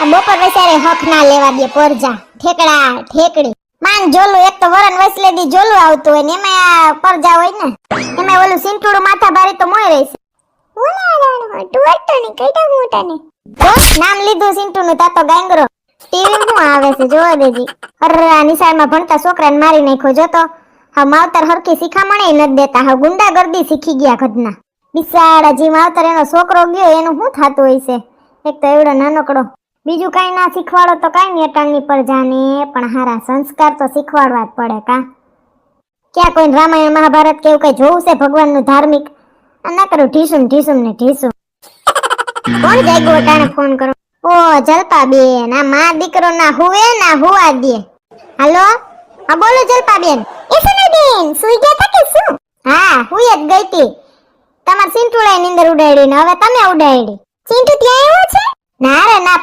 બપોર વસારે હક ના લેવા દે પરજા. ઠેકડા, ઠેકડી. માન જોલું, એક તો વરણ વસલેદી જોલું આવતું હોય ને એમાં આ પરજા હોય ને એમાં ઓલું સિંટુડું માથા ભારે તો મોય રહેશે. નામ લીધું સિંટુ નું તાતો ગાંગરો. ટીવી શું આવે છે, જોવા દેજી. અરરા, નિશાળમાં ભણતા છોકરાને મારી નાખ્યો જોતો હા, માવતર હરખી શિખામણે નથી દેતા. હા, ગુંડાગર્દી શીખી ગયા ઘટના બિસાડા જી માવતર એનો છોકરો ગયો, એનું શું થતું હોય છે? એક તો એવડો નાનકડો બીજું કાંઈ ના શીખવાડો તો કાંઈ નહીં અટાણની પર જાને પણ હારા સંસ્કાર તો શીખવાડવા જ પડે કા. ક્યાં કોઈ રામાયણ, મહાભારત કે એવું કઈ જોવું છે ભગવાનનું ધાર્મિક? ના કરું ઢીસુમ ઢીસુમ ને ઢીસુમ કોણ જાગ્યો અટાણે ફોન કરો? ઓ જલપા બેન આ મા દીકરો ના હુવે ના હુવા દે. હાલો? હા, બોલો જલપા બેન એ બેન, સુઈ ગયા તા કે શું? હા, હુઈ જ ગઈ તી. તમારની અંદર ઉડાડી ને હવે તમે ઉડાડી. સિંટુ ત્યાં આવ્યો છે?